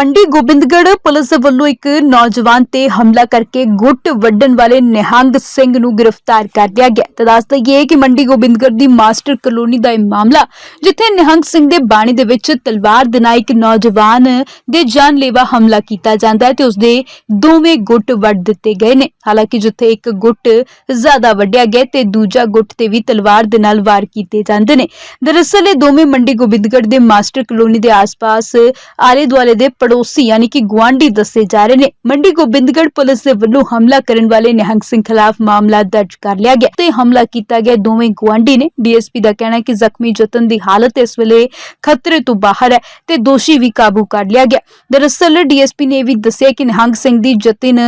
Mandi Gobindgarh police ਵੱਲੋਂ ਇੱਕ ਨੌਜਵਾਨ ਤੇ ਹਮਲਾ ਕਰਕੇ ਗੁੱਟ ਵੱਢਣ ਵਾਲੇ ਨਿਹੰਗ ਸਿੰਘ ਨੂੰ ਗ੍ਰਿਫਤਾਰ ਕਰ ਲਿਆ ਗਿਆ। ਤਾਂ ਦੱਸ ਦਈਏ ਕਿ ਮੰਡੀ ਗੋਬਿੰਦਗੜ੍ਹ ਦੀ ਮਾਸਟਰ ਕਲੋਨੀ ਦਾ ਇਹ ਮਾਮਲਾ, ਜਿੱਥੇ ਨਿਹੰਗ ਸਿੰਘ ਦੇ ਬਾਣੀ ਦੇ ਵਿੱਚ ਤਲਵਾਰ ਦੇ ਨਾਲ ਇੱਕ ਨੌਜਵਾਨ ਦੇ ਜਾਨਲੇਵਾ ਹਮਲਾ ਕੀਤਾ ਜਾਂਦਾ ਹੈ ਤੇ ਉਸਦੇ ਦੋਵੇਂ ਗੁੱਟ ਵੱਢ ਦਿੱਤੇ ਗਏ ਨੇ। ਹਾਲਾਂਕਿ ਜਿੱਥੇ ਇੱਕ ਗੁੱਟ ਜ਼ਿਆਦਾ ਵੱਢਿਆ ਗਿਆ ਤੇ ਦੂਜਾ ਗੁੱਟ ਤੇ ਵੀ ਤਲਵਾਰ ਦੇ ਨਾਲ ਵਾਰ ਕੀਤੇ ਜਾਂਦੇ ਨੇ। ਦਰਅਸਲ ਇਹ ਦੋਵੇਂ ਮੰਡੀ ਗੋਬਿੰਦਗੜ੍ਹ ਦੇ ਮਾਸਟਰ ਕਲੋਨੀ ਦੇ ਆਸ-ਪਾਸ ਆਲੇ ਦੁਆਲੇ ਦੇ ਪੜੋਸੀ ਯਾਨੀ ਕਿ ਗੁਆਂਢੀ ਦੱਸੇ ਜਾ ਰਹੇ ਨੇ ਮੰਡੀ ਗੋਬਿੰਦਗੜ੍ਹ ਪੁਲਿਸ ਦੇ ਵੱਲੋਂ ਹਮਲਾ ਕਰਨ ਵਾਲੇ ਨਿਹੰਗ ਸਿੰਘ ਖਿਲਾਫ ਮਾਮਲਾ ਦਰਜ ਕਰ ਲਿਆ ਗਿਆ ਤੇ ਹਮਲਾ ਕੀਤਾ ਗਿਆ ਦੋਵੇਂ ਗੁਆਂਢੀ ਨੇ ਡੀਐਸਪੀ ਦਾ ਕਹਿਣਾ ਹੈ ਕਿ ਜ਼ਖਮੀ ਜਤਨ ਦੀ ਹਾਲਤ ਇਸ ਵੇਲੇ ਖਤਰੇ ਤੋਂ ਬਾਹਰ ਹੈ ਤੇ ਦੋਸ਼ੀ ਵੀ ਕਾਬੂ ਕਰ ਲਿਆ ਗਿਆ ਦਰਅਸਲ ਡੀਐਸਪੀ ਨੇ ਇਹ ਵੀ ਦੱਸਿਆ ਕਿ ਨਿਹੰਗ ਸਿੰਘ ਦੀ ਜਤਨ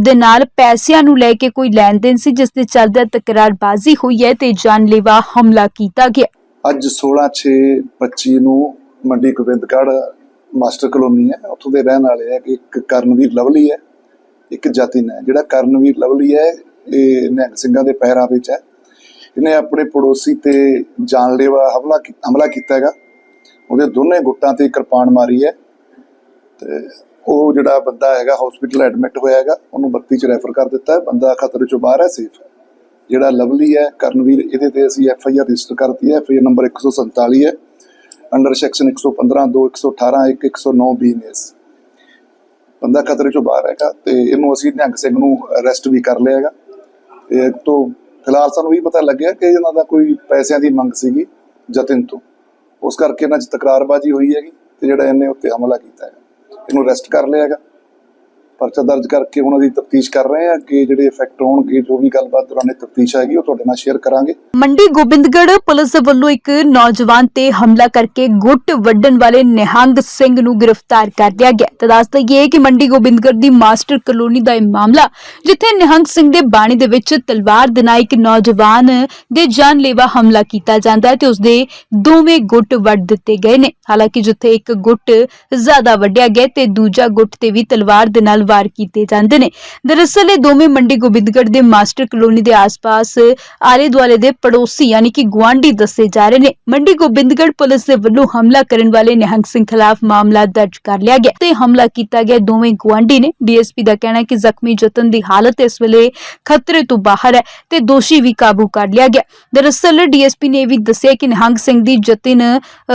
ਦੇ ਨਾਲ ਪੈਸਿਆਂ ਨੂੰ ਲੈ ਕੇ ਕੋਈ ਲੈਣ ਦੇਣ ਸੀ ਜਿਸ ਦੇ ਚੱਲਦੇ ਤਕਰਾਰਬਾਜ਼ੀ ਹੋਈ ਹੈ ਤੇ ਜਾਨਲੇਵਾ ਹਮਲਾ ਕੀਤਾ ਗਿਆ ਅੱਜ 16/6/25 ਨੂੰ ਮੰਡੀ ਗੋਬਿੰਦਗੜ੍ਹ ਮਾਸਟਰ ਕਲੋਨੀ ਹੈ, ਉੱਥੋਂ ਦੇ ਰਹਿਣ ਵਾਲੇ ਹੈ, ਕਿ ਇੱਕ ਕਰਨਵੀਰ ਲਵਲੀ ਹੈ, ਇੱਕ ਜਤਿਨ ਹੈ। ਜਿਹੜਾ ਕਰਨਵੀਰ ਲਵਲੀ ਹੈ, ਇਹ ਨਿਹੰਗ ਸਿੰਘਾਂ ਦੇ ਪੈਰਾਂ ਵਿੱਚ ਹੈ। ਇਹਨੇ ਆਪਣੇ ਪੜੋਸੀ ਤੇ ਜਾਨਲੇਵਾ ਹਮਲਾ ਕੀ- ਹਮਲਾ ਕੀਤਾ ਹੈਗਾ। ਉਹਦੇ ਦੋਨੇ ਗੁੱਟਾਂ ਤੇ ਕਿਰਪਾਨ ਮਾਰੀ ਹੈ। ਤੇ ਉਹ ਜਿਹੜਾ ਬੰਦਾ ਹੈਗਾ ਹਸਪੀਟਲ ਐਡਮਿਟ ਹੋਇਆ ਹੈਗਾ, ਉਹਨੂੰ 32 ਚ ਰੈਫਰ ਕਰ ਦਿੱਤਾ ਹੈ। ਬੰਦਾ ਖਤਰੇ ਚੋਂ ਬਾਹਰ ਹੈ ਸੇਫ ਹੈ। ਜਿਹੜਾ ਲਵਲੀ ਹੈ, ਕਰਨਵੀਰ, ਇਹਦੇ ਤੇ ਅਸੀਂ ਐਫ ਆਈ ਆਰ ਰਜਿਸਟਰ ਕਰਤੀ ਹੈ। ਐਫ ਆਈ ਆਰ ਨੰਬਰ 147 ਹੈ। ਅੰਡਰ ਸੈਕਸ਼ਨ 115 2 118 1 109 ਬੀਐਨਐਸ ਬੰਦਾ ਖਤਰੇ ਚੋਂ ਬਾਹਰ ਹੈਗਾ ਤੇ ਇਹਨੂੰ ਅਸੀਂ ਨਿਹੰਗ ਸਿੰਘ ਨੂੰ ਅਰੈਸਟ ਵੀ ਕਰ ਲਿਆ ਹੈਗਾ। ਇਹ ਤੋਂ ਫਿਲਹਾਲ ਸਾਨੂੰ ਇਹ ਪਤਾ ਲੱਗਿਆ ਕਿ ਇਹਨਾਂ ਦਾ ਕੋਈ ਪੈਸਿਆਂ ਦੀ ਮੰਗ ਸੀਗੀ ਜਤਿਨ ਤੋਂ। ਉਸ ਕਰਕੇ ਇਹਨਾਂ 'ਚ ਤਕਰਾਰਬਾਜ਼ੀ ਹੋਈ ਹੈਗੀ ਤੇ ਜਿਹੜਾ ਇਹਨੇ ਉੱਤੇ ਹਮਲਾ ਕੀਤਾ ਹੈਗਾ। ਇਹਨੂੰ ਅਰੈਸਟ ਕਰ ਲਿਆ ਹੈਗਾ। ਪਰਚਾ ਦਰਜ ਕਰਕੇ ਉਹਨਾਂ ਦੀ ਤਫਤੀਸ਼ ਕਰ ਰਹੇ ਆ ਕਿ ਜਿਹੜੇ ਇਫੈਕਟ ਹੋਣਗੇ, ਜੋ ਵੀ ਗੱਲਬਾਤ ਦੌਰਾਨ ਤਫਤੀਸ਼ ਆਏਗੀ ਉਹ ਤੁਹਾਡੇ ਨਾਲ ਸ਼ੇਅਰ ਕਰਾਂਗੇ। ਮੰਡੀ ਗੋਬਿੰਦਗੜ੍ਹ ਪੁਲਿਸ ਵੱਲੋਂ ਇੱਕ ਨੌਜਵਾਨ ਤੇ ਹਮਲਾ ਕਰਕੇ ਗੁੱਟ ਵੱਢਣ ਵਾਲੇ ਨਿਹੰਗ ਸਿੰਘ ਨੂੰ ਗ੍ਰਿਫਤਾਰ ਕਰ ਲਿਆ ਗਿਆ। ਤਾਂ ਦੱਸ ਦਈਏ ਕਿ ਮੰਡੀ ਗੋਬਿੰਦਗੜ੍ਹ ਦੀ ਮਾਸਟਰ ਕਲੋਨੀ ਦਾ ਇਹ ਮਾਮਲਾ, ਜਿੱਥੇ ਨਿਹੰਗ ਸਿੰਘ ਦੇ ਬਾਣੀ ਦੇ ਵਿੱਚ ਤਲਵਾਰ ਦੇ ਨਾਲ ਇੱਕ ਨੌਜਵਾਨ ਦੇ ਜਾਨਲੇਵਾ ਹਮਲਾ ਕੀਤਾ ਜਾਂਦਾ ਹੈ ਤੇ ਉਸਦੇ ਦੋਵੇਂ ਗੁੱਟ ਵੱਢ ਦਿੱਤੇ ਗਏ ਨੇ। ਹਾਲਾਂਕਿ ਜਿੱਥੇ ਇੱਕ ਗੁੱਟ ਜ਼ਿਆਦਾ ਵੱਢਿਆ ਗਿਆ ਤੇ ਦੂਜਾ ਗੁੱਟ ਤੇ ਵੀ ਤਲਵਾਰ ਦੇ ਨਾਲ ਵਾਰ ਕੀਤੇ ਜਾਂਦੇ ਨੇ। ਦਰਅਸਲ ਇਹ ਦੋਵੇਂ ਮੰਡੀ ਗੋਬਿੰਦਗੜ੍ਹ ਦੇ ਮਾਸਟਰ ਕਲੋਨੀ ਦੇ ਆਸ-ਪਾਸ ਆਲੇ ਦੁਆਲੇ ਦੇ ਪੜੋਸੀ ਯਾਨੀ ਕਿ ਗੁਆਂਢੀ ਦੱਸੇ ਜਾ ਰਹੇ ਨੇ। ਮੰਡੀ ਗੋਬਿੰਦਗੜ੍ਹ ਪੁਲਿਸ ਦੇ ਵੱਲੋਂ ਹਮਲਾ ਕਰਨ ਵਾਲੇ ਨਿਹੰਗ ਸਿੰਘ ਖਿਲਾਫ ਮਾਮਲਾ ਦਰਜ ਕਰ ਲਿਆ ਗਿਆ। ਤੇ ਹਮਲਾ ਕੀਤਾ ਗਿਆ ਦੋਵੇਂ ਗੁਆਂਢੀ ਨੇ। ਡੀਐਸਪੀ ਦਾ ਕਹਿਣਾ ਹੈ ਕਿ ਜ਼ਖਮੀ ਜਤਨ ਦੀ ਹਾਲਤ ਇਸ ਵੇਲੇ ਖਤਰੇ ਤੋਂ ਬਾਹਰ ਹੈ ਤੇ ਦੋਸ਼ੀ ਵੀ ਕਾਬੂ ਕਰ ਲਿਆ ਗਿਆ। ਦਰਅਸਲ ਡੀਐਸਪੀ ਨੇ ਇਹ ਵੀ ਦੱਸਿਆ ਕਿ ਨਿਹੰਗ ਸਿੰਘ ਦੀ ਜਤਨ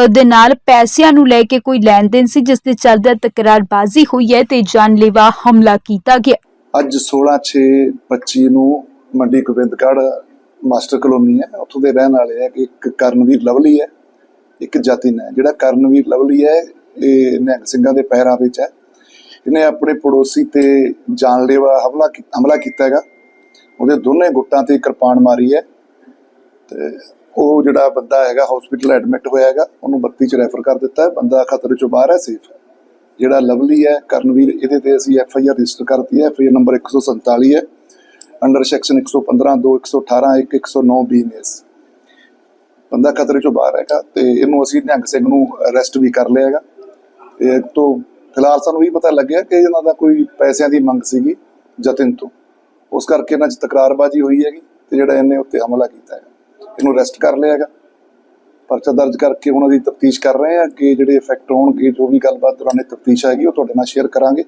ਦੇ ਨਾਲ ਪੈਸਿਆਂ ਨੂੰ ਲੈ ਕੇ ਕੋਈ ਲੈਣ ਦੇਣ ਸੀ, ਜਿਸ ਦੇ ਚੱਲਦੇ ਤਕਰਾਰਬਾਜ਼ੀ ਹੋਈ ਹੈ ਤੇ ਜਾਨਲੇਵਾ ਹਮਲਾ ਕੀਤਾ ਗਿਆ। ਅੱਜ 16/6/25 ਨੂੰ ਮੰਡੀ ਗੋਬਿੰਦਗੜ੍ਹ ਮਾਸਟਰ ਕਲੋਨੀ ਹੈ। ਉੱਥੋਂ ਦੇ ਰਹਿਣ ਵਾਲੇ ਹੈ ਕਿ ਇੱਕ ਕਰਨਵੀਰ ਲਵਲੀ ਹੈ, ਇੱਕ ਜਤਿਨ ਹੈ। ਜਿਹੜਾ ਕਰਨਵੀਰ ਲਵਲੀ ਹੈ, ਇਹ ਨਿਹੰਗ ਸਿੰਘਾਂ ਦੇ ਪਹਿਰਾ ਵਿੱਚ ਹੈ। ਇਹਨੇ ਆਪਣੇ ਪੜੋਸੀ ਤੇ ਜਾਨਲੇਵਾ ਹਮਲਾ ਹਮਲਾ ਕੀਤਾ ਹੈਗਾ। ਉਹਦੇ ਦੋਨੇ ਗੁੱਟਾਂ ਤੇ ਕਿਰਪਾਨ ਮਾਰੀ ਹੈ। ਤੇ ਉਹ ਜਿਹੜਾ ਬੰਦਾ ਹੈਗਾ ਹਸਪੀਟਲ ਐਡਮਿਟ ਹੋਇਆ ਹੈਗਾ, ਉਹਨੂੰ 32 ਚ ਰੈਫਰ ਕਰ ਦਿੱਤਾ ਹੈ। ਬੰਦਾ ਖਤਰੇ ਚੋਂ ਬਾਹਰ ਹੈ ਸੇਫ ਹੈ। ਜਿਹੜਾ ਲਵਲੀ ਹੈ, ਕਰਨਵੀਰ, ਇਹਦੇ ਤੇ ਅਸੀਂ ਐਫ ਆਈ ਆਰ ਰਜਿਸਟਰ ਕਰਤੀ ਹੈ। ਐਫ ਆਈ ਆਰ ਨੰਬਰ 147 ਹੈ। ਅੰਡਰ ਸੈਕਸ਼ਨ 115 2 118 1 109 ਬੀਐਨਐਸ ਬੰਦਾ ਖਤਰੇ ਚੋਂ ਬਾਹਰ ਹੈਗਾ ਤੇ ਇਹਨੂੰ ਅਸੀਂ ਨਿਹੰਗ ਸਿੰਘ ਨੂੰ ਅਰੈਸਟ ਵੀ ਕਰ ਲਿਆ ਹੈਗਾ। ਇਹ ਤੋਂ ਫਿਲਹਾਲ ਸਾਨੂੰ ਇਹ ਪਤਾ ਲੱਗਿਆ ਕਿ ਇਹਨਾਂ ਦਾ ਕੋਈ ਪੈਸਿਆਂ ਦੀ ਮੰਗ ਸੀਗੀ ਜਤਿਨ ਤੋਂ। ਉਸ ਕਰਕੇ ਇਹਨਾਂ 'ਚ ਤਕਰਾਰਬਾਜ਼ੀ ਹੋਈ ਹੈਗੀ ਤੇ ਜਿਹੜਾ ਇਹਨੇ ਉੱਤੇ ਹਮਲਾ ਕੀਤਾ ਹੈ ਇਹਨੂੰ ਅਰੈਸਟ ਕਰ ਲਿਆ ਹੈਗਾ। ਪਰਚਾ ਦਰਜ ਕਰਕੇ ਉਹਨਾਂ ਦੀ ਤਫਤੀਸ਼ ਕਰ ਰਹੇ ਹਾਂ ਕਿ ਜਿਹੜੇ ਇਫੈਕਟ ਹੋਣਗੇ, ਜੋ ਵੀ ਗੱਲਬਾਤ ਦੌਰਾਨ ਤਫਤੀਸ਼ ਆਏਗੀ ਉਹ ਤੁਹਾਡੇ ਨਾਲ ਸ਼ੇਅਰ ਕਰਾਂਗੇ।